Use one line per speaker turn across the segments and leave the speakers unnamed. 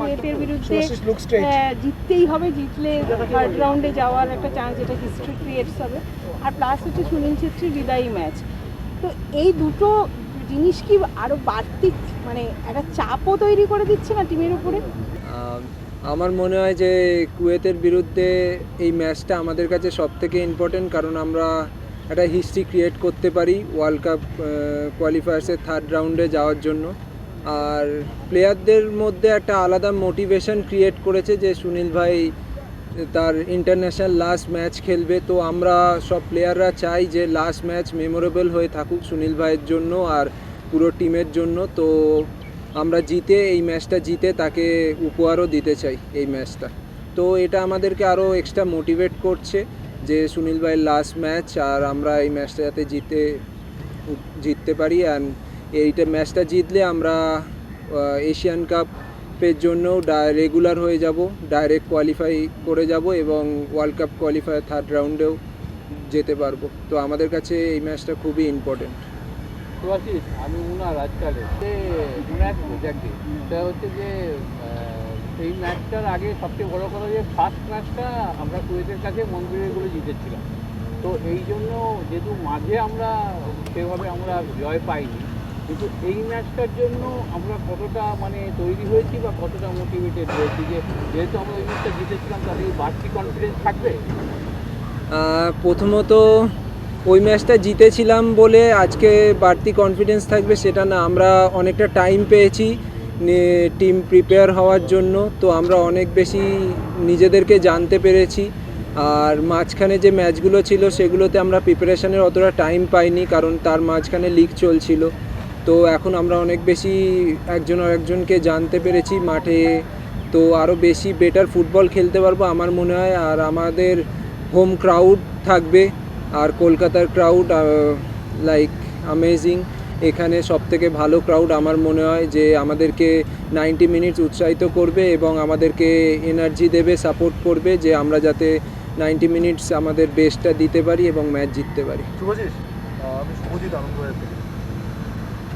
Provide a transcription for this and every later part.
কুয়েতের বিরুদ্ধে জিততেই হবে জিতলে থার্ড রাউন্ডে যাওয়ার একটা চান্স যেটা হিস্ট্রি ক্রিয়েটস হবে। আর প্লাস হচ্ছে সুনীল ছেত্রী হৃদয়ী ম্যাচ তো এই দুটো জিনিস কি আরও বাড়তি মানে একটা চাপও তৈরি করে দিচ্ছে না টিমের উপরে?
আমার মনে হয় যে কুয়েতের বিরুদ্ধে এই ম্যাচটা আমাদের কাছে সব থেকে ইম্পর্টেন্ট কারণ আমরা একটা হিস্ট্রি ক্রিয়েট করতে পারি ওয়ার্ল্ড কাপ কোয়ালিফায়ার্সের থার্ড রাউন্ডে যাওয়ার জন্য। আর প্লেয়ারদের মধ্যে একটা আলাদা মোটিভেশন ক্রিয়েট করেছে যে সুনীল ভাই তার ইন্টারন্যাশনাল লাস্ট ম্যাচ খেলবে। তো আমরা সব প্লেয়াররা চাই যে লাস্ট ম্যাচ মেমোরেবল হয়ে থাকুক সুনীল ভাইয়ের জন্য আর পুরো টিমের জন্য। তো আমরা জিতে, এই ম্যাচটা জিতে তাকে উপহারও দিতে চাই এই ম্যাচটা তো এটা আমাদেরকে আরও এক্সট্রা মোটিভেট করছে যে সুনীল ভাইয়ের লাস্ট ম্যাচ আর আমরা এই ম্যাচটা যাতে জিতে, জিততে পারি। অ্যান্ড এইটা ম্যাচটা জিতলে আমরা এশিয়ান কাপের জন্য রেগুলার হয়ে যাব ডাইরেক্ট কোয়ালিফাই করে যাব এবং ওয়ার্ল্ড কাপ কোয়ালিফাই থার্ড রাউন্ডেও যেতে পারব। তো আমাদের কাছে এই ম্যাচটা খুবই ইম্পর্টেন্ট
সুভাষিস আমি উনার আজকাল যে ম্যাচ দেখি সেটা হচ্ছে যে এই ম্যাচটার আগে সবচেয়ে বড় কথা যে ফার্স্ট ম্যাচটা আমরা কুয়েতের কাছে মন্দিরেরগুলো জিতেছিলাম। তো এই জন্য যেহেতু মাঝে আমরা সেভাবে আমরা জয় পাইনি কিন্তু এই ম্যাচটার জন্য আমরা কতটা মানে তৈরি হয়েছি বা কতটা মোটিভেটেড হয়েছি? যে যেহেতু আমরা ওই ম্যাচটা জিতেছিলাম এই বাড়তি কনফিডেন্স থাকবে?
প্রথমত ওই ম্যাচটা জিতেছিলাম বলে আজকে বাড়তি কনফিডেন্স থাকবে সেটা না, আমরা অনেকটা টাইম পেয়েছি টিম প্রিপেয়ার হওয়ার জন্য, তো আমরা অনেক বেশি নিজেদেরকে জানতে পেরেছি। আর মাঝখানে যে ম্যাচগুলো ছিল, সেগুলোতে আমরা প্রিপারেশানের অতটা টাইম পাইনি, কারণ তার মাঝখানে লিগ চলছিল। তো এখন আমরা অনেক বেশি একজন আর একজনকে জানতে পেরেছি মাঠে। তো আরও বেশি বেটার ফুটবল খেলতে পারব আমার মনে হয়। আর আমাদের হোম ক্রাউড থাকবে। আর কলকাতার ক্রাউড লাইক অ্যামেজিং এখানে সব থেকে ভালো ক্রাউড আমার মনে হয় যে আমাদেরকে নাইনটি মিনিটস উৎসাহিত করবে এবং আমাদেরকে এনার্জি দেবে সাপোর্ট করবে যে আমরা যাতে নাইনটি মিনিটস আমাদের বেস্টটা দিতে পারি এবং ম্যাচ জিততে পারি।
শুভজিৎ আমি শুভজিৎ আনন্দ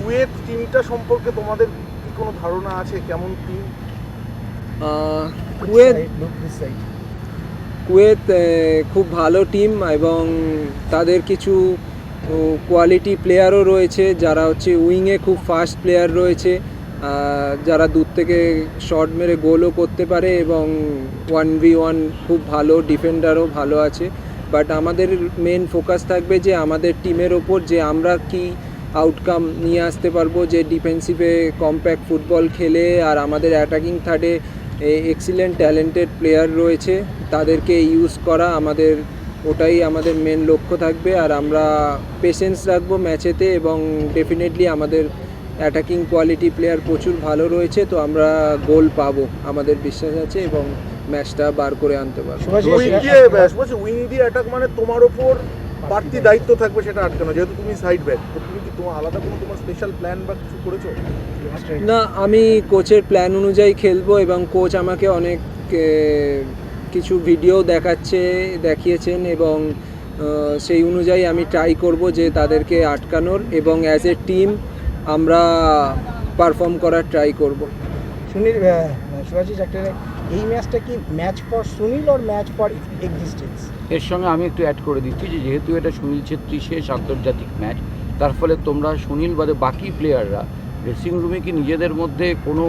কুয়েত টিমটা সম্পর্কে তোমাদের কি কোনো ধারণা আছে? কেমন টিম
কুয়েত কুয়েত খুব ভালো টিম এবং তাদের কিছু কোয়ালিটি প্লেয়ারও রয়েছে যারা হচ্ছে উইংয়ে খুব ফাস্ট প্লেয়ার রয়েছে। যারা দূর থেকে শট মেরে গোলও করতে পারে এবং ওয়ান ভি ওয়ান খুব ভালো ডিফেন্ডারও ভালো আছে। বাট আমাদের মেন ফোকাস থাকবে যে আমাদের টিমের ওপর যে আমরা কি আউটকাম নিয়ে আসতে পারব যে ডিফেন্সিভে কম্প্যাক্ট ফুটবল খেলে আর আমাদের অ্যাটাকিং থার্ডে এক্সিলেন্ট ট্যালেন্টেড প্লেয়ার রয়েছে। তাদেরকে ইউজ করা আমাদের ওটাই আমাদের মেন লক্ষ্য থাকবে। আর আমরা পেশেন্স রাখব ম্যাচেতে এবং ডেফিনেটলি আমাদের অ্যাটাকিং কোয়ালিটি প্লেয়ার প্রচুর ভালো রয়েছে তো আমরা গোল পাবো আমাদের বিশ্বাস আছে এবং ম্যাচটা বার করে আনতে পারব।
উইং দিয়ে অ্যাটাক মানে তোমার ওপর বাড়তি দায়িত্ব থাকবে সেটা আটকানো যেহেতু তুমি সাইড ব্যাক তো তুমি কি তোমার আলাদা কোনো তোমার স্পেশাল প্ল্যান বা কিছু করেছ?
না আমি কোচের প্ল্যান অনুযায়ী খেলব এবং কোচ আমাকে অনেক কিছু ভিডিও দেখাচ্ছে দেখিয়েছেন এবং সেই অনুযায়ী আমি ট্রাই করব যে তাদেরকে আটকানোর এবং অ্যাজ এ টিম আমরা পারফর্ম করার ট্রাই করব।
সুনীল শিবাশিস একটা এই ম্যাচটা কি match for Sunil or match for existence
এর সঙ্গে আমি একটু অ্যাড করে দিচ্ছি যে যেহেতু এটা সুনীল ছেত্রী শেষ আন্তর্জাতিক ম্যাচ তার ফলে তোমরা সুনীল বাদে বাকি প্লেয়াররা ড্রেসিং রুমে কি নিজেদের মধ্যে কোনো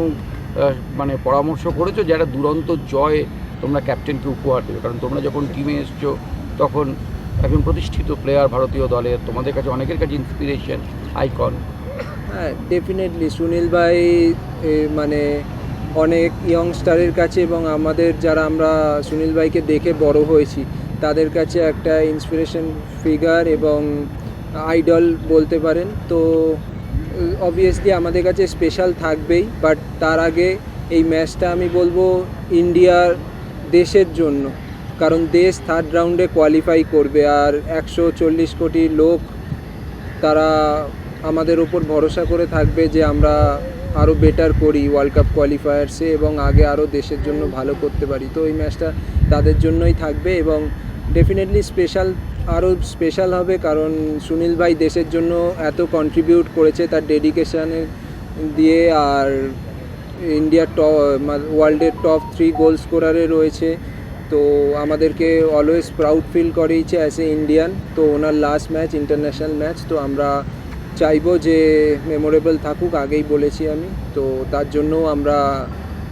মানে পরামর্শ করেছ যারা দুরন্ত জয় তোমরা ক্যাপ্টেনকে উপহার দেবে? কারণ তোমরা যখন টিমে এসছো তখন একজন প্রতিষ্ঠিত প্লেয়ার ভারতীয় দলের তোমাদের কাছে অনেকের কাছে ইন্সপিরেশন আইকন
হ্যাঁ ডেফিনেটলি সুনীল ভাই এ, মানে অনেক ইয়ংস্টারের কাছে এবং আমাদের যারা আমরা সুনীল ভাইকে দেখে বড় হয়েছি, তাদের কাছে একটা ইন্সপিরেশন ফিগার এবং আইডল বলতে পারেন। তো অবভিয়াসলি আমাদের কাছে স্পেশাল থাকবেই বাট তার আগে এই ম্যাচটা আমি বলব ইন্ডিয়ার দেশের জন্য। কারণ দেশ থার্ড রাউন্ডে কোয়ালিফাই করবে আর একশো চল্লিশ কোটি লোক তারা আমাদের ওপর ভরসা করে থাকবে যে আমরা আরও বেটার করি ওয়ার্ল্ড কাপ কোয়ালিফায়ার্সে এবং আগে আরও দেশের জন্য ভালো করতে পারি। তো এই ম্যাচটা তাদের জন্যই থাকবে এবং ডেফিনেটলি স্পেশাল আরও স্পেশাল হবে কারণ সুনীল ভাই দেশের জন্য এত কন্ট্রিবিউট করেছে তার ডেডিকেশানে দিয়ে আর ইন্ডিয়ার টপ ওয়ার্ল্ডের টপ থ্রি গোল স্কোরারে রয়েছে। তো আমাদেরকে অলওয়েজ প্রাউড ফিল করেইছে অ্যাজ এ ইন্ডিয়ান তো ওনার লাস্ট ম্যাচ ইন্টারন্যাশনাল ম্যাচ তো আমরা চাইব যে মেমোরেবল থাকুক আগেই বলেছি আমি। তো তার জন্য আমরা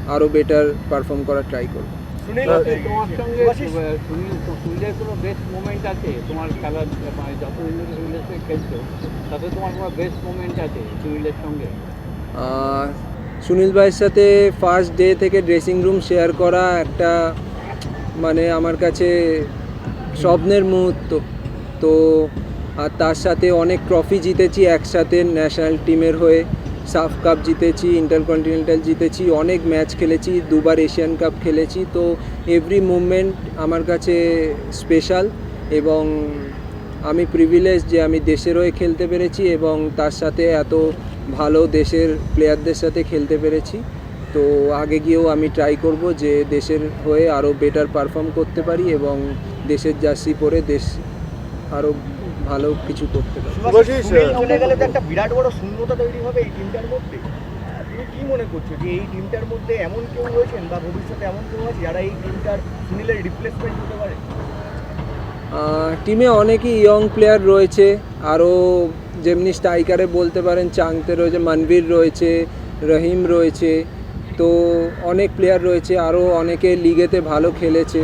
আরও বেটার পারফর্ম করার ট্রাই করব।
সুনীল
তাতে তোমার সঙ্গে
শুভাশিস,
আহ, সুনীল সুনীলের কোনো বেস্ট মোমেন্ট আছে? তোমার খেলার মানে
সুনীল ভাইয়ের সাথে ফার্স্ট ডে থেকে ড্রেসিং রুম শেয়ার করা একটা মানে আমার কাছে স্বপ্নের মুহূর্ত। তো আর তার সাথে অনেক ট্রফি জিতেছি, একসাথে ন্যাশনাল টিমের হয়ে। সাফ কাপ জিতেছি ইন্টারকন্টিনেন্টাল জিতেছি, অনেক ম্যাচ খেলেছি, দুবার এশিয়ান কাপ খেলেছি। তো এভরি মুভমেন্ট আমার কাছে স্পেশাল এবং আমি প্রিভিলেজ যে আমি দেশের হয়ে খেলতে পেরেছি এবং তার সাথে এত ভালো দেশের প্লেয়ারদের সাথে খেলতে পেরেছি। তো আগে গিয়েও আমি ট্রাই করব যে দেশের হয়ে আরও বেটার পারফর্ম করতে পারি এবং দেশের জার্সি পরে দেশ আরও ভালো কিছু করতে পারি।
গেলে তো একটা বিরাট বড় শূন্যতা তৈরি হবে এই টিমটার মধ্যে। তুমি কি মনে করছ যে এই টিমটার মধ্যে এমন কেউ রয়েছেন বা ভবিষ্যতে এমন কেউ আছে যারা এই টিমটার সুনীলের রিপ্লেসমেন্ট হতে পারে?
টিমে অনেকই ইয়ং প্লেয়ার রয়েছে। আরও যেমনি স্ট্রাইকারে বলতে পারেন চাংতে রয়েছে মানবীর রয়েছে রহিম রয়েছে। তো অনেক প্লেয়ার রয়েছে আরও অনেকে লিগেতে ভালো খেলেছে।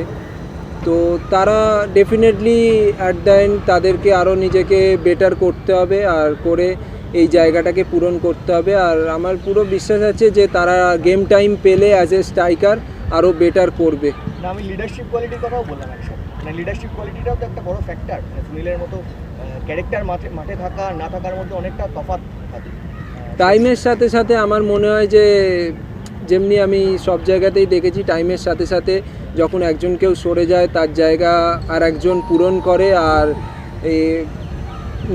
তো তারা ডেফিনেটলি অ্যাট দ্য এন্ড তাদেরকে আরও নিজেকে বেটার করতে হবে আর করে এই জায়গাটাকে পূরণ করতে হবে। আর আমার পুরো বিশ্বাস আছে যে তারা গেম টাইম পেলে অ্যাজ এ স্ট্রাইকার আরও বেটার করবে।
আমি লিডারশিপ কোয়ালিটির কথাও বললাম মানে লিডারশিপ কোয়ালিটিটাও তো একটা বড় ফ্যাক্টর মানে সুনীলের মতো ক্যারেক্টার মাঠে মাঠে থাকা না থাকার মধ্যে অনেকটা তফাৎ থাকে।
টাইমের সাথে সাথে আমার মনে হয় যে যেমনি আমি সব জায়গাতেই দেখেছি, টাইমের সাথে সাথে যখন একজন কেউ সরে যায়, তার জায়গা আর একজন পূরণ করে আর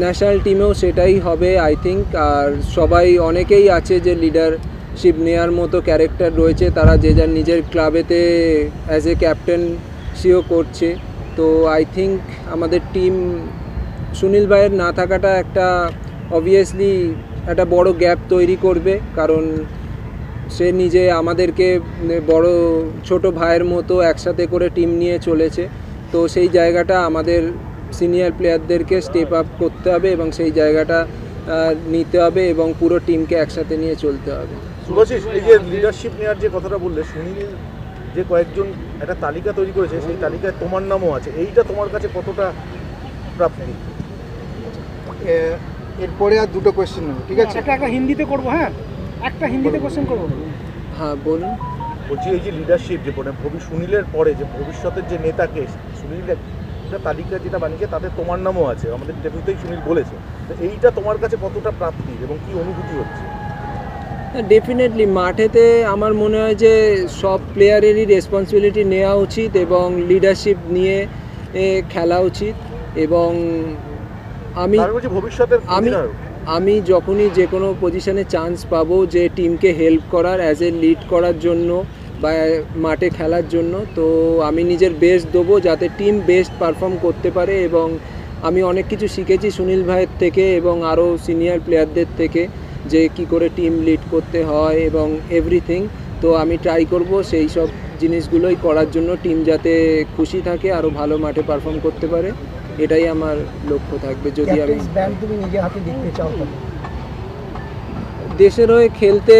ন্যাশনাল টিমেও সেটাই হবে আই থিঙ্ক আর সবাই অনেকেই আছে যে লিডারশিপ নেওয়ার মতো ক্যারেক্টার রয়েছে, তারা যে যার নিজের ক্লাবেতে অ্যাজ এ ক্যাপ্টেন সিও করছে। তো আই থিঙ্ক আমাদের টিম সুনীল ভাইয়ের না থাকাটা একটা অবভিয়াসলি একটা বড় গ্যাপ তৈরি করবে, কারণ সে নিজে আমাদেরকে বড় ছোট ভাইয়ের মতো একসাথে করে টিম নিয়ে চলেছে। তো সেই জায়গাটা আমাদের সিনিয়র প্লেয়ারদেরকে স্টেপ আপ করতে হবে এবং সেই জায়গাটা নিতে হবে এবং পুরো টিমকে একসাথে নিয়ে চলতে হবে।
শুভাশিস এই যে লিডারশিপ নেওয়ার যে কথাটা বললে সুনীল যে কয়েকজন একটা তালিকা তৈরি করেছে সেই তালিকায় তোমার নামও আছে। এইটা তোমার কাছে কতটা প্রাপ্তি
এরপরে আর দুটো কোয়েশ্চেন নেব ঠিক আছে?
একটা একটা হিন্দিতে করব হ্যাঁ? একটা হিন্দিতে কোশ্চেন করব?
হ্যাঁ বলুন।
বলছি এই যে লিডারশিপ যে মানে ভবি সুনীলের পরে যে ভবিষ্যতের যে নেতাকে সুনীল একটা তালিকা যেটা বানিয়েছে তাতে তোমার নামও আছে। আমাদের ইন্টারভিউতেই সুনীল বলেছে। তো এইটা তোমার কাছে কতটা প্রাপ্তি এবং কি অনুভূতি হচ্ছে?
ডেফিনেটলি মাঠেতে আমার মনে হয় যে সব প্লেয়ারেরই রেসপন্সিবিলিটি নেওয়া উচিত এবং লিডারশিপ নিয়ে এ, খেলা উচিত এবং আমি
আমি বলছি ভবিষ্যতের
আমি। আমি যখনই যে কোনো পজিশানে চান্স পাবো যে টিমকে হেল্প করার অ্যাজ এ লিড করার জন্য বা মাঠে খেলার জন্য, তো আমি নিজের বেস্ট দেবো যাতে টিম বেস্ট পারফর্ম করতে পারে এবং আমি অনেক কিছু শিখেছি সুনীল ভাইয়ের থেকে এবং আরও সিনিয়র প্লেয়ারদের থেকে যে কি করে টিম লিড করতে হয় এবং এভরিথিং তো আমি ট্রাই করব সেই সব জিনিসগুলোই করার জন্য টিম যাতে খুশি থাকে আরও ভালো মাঠে পারফর্ম করতে পারে। এটাই আমার লক্ষ্য থাকবে। যদি আমি
তুমি নিজে হাতে দেখতে চাও
দেশের হয়ে খেলতে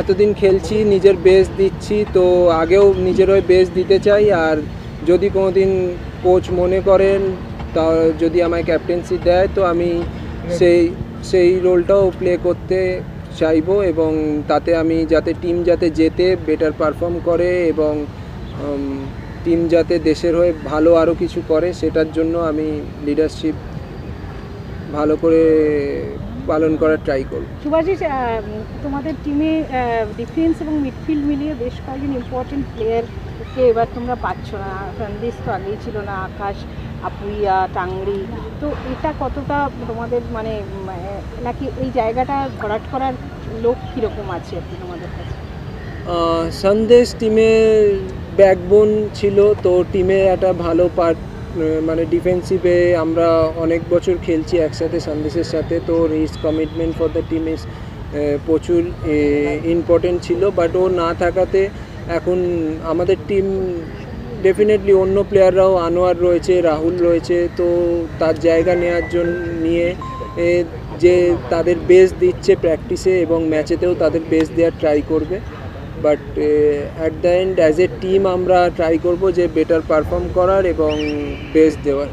এতদিন খেলছি নিজের বেস দিচ্ছি তো আগেও নিজের হয়ে বেস দিতে চাই। আর যদি কোনো দিন কোচ মনে করেন তা যদি আমায় ক্যাপ্টেন্সি দেয় তো আমি সেই সেই রোলটাও প্লে করতে চাইব এবং তাতে আমি যাতে টিম যাতে যেতে বেটার পারফর্ম করে এবং টিম যাতে দেশের হয়ে ভালো আরও কিছু করে সেটার জন্য আমি লিডারশিপ ভালো করে পালন করার ট্রাই করব।
সুভাষিস তোমাদের টিমে ডিফেন্স এবং মিডফিল্ড মিলিয়ে বেশ কয়েকজন ইম্পর্টেন্ট প্লেয়ারকে এবার তোমরা পাচ্ছ না। সন্দেশ তো আগেই ছিল না আকাশ আপুইয়া টাংরি। তো এটা কতটা তোমাদের মানে নাকি এই জায়গাটা ভরাট করার লোক কীরকম আছে আর কি তোমাদের কাছে?
সন্দেশ টিমের ব্যাকবোন ছিল, তো টিমে একটা ভালো পার্ট মানে ডিফেন্সিভে আমরা অনেক বছর খেলছি একসাথে সন্দেশের সাথে, তো is commitment for the team is প্রচুর ইম্পর্টেন্ট ছিল বাট ও না থাকাতে এখন আমাদের টিম ডেফিনেটলি অন্য প্লেয়াররাও আনোয়ার রয়েছে, রাহুল রয়েছে, তো তার জায়গা নেওয়ার জন্য নিয়ে যে তাদের বেস দিচ্ছে প্র্যাকটিসে এবং ম্যাচেতেও তাদের বেস দেওয়ার ট্রাই করবে। But at the end as a team আমরা ট্রাই করব যে বেটার পারফর্ম করার এবং বেস্ট দেওয়ার।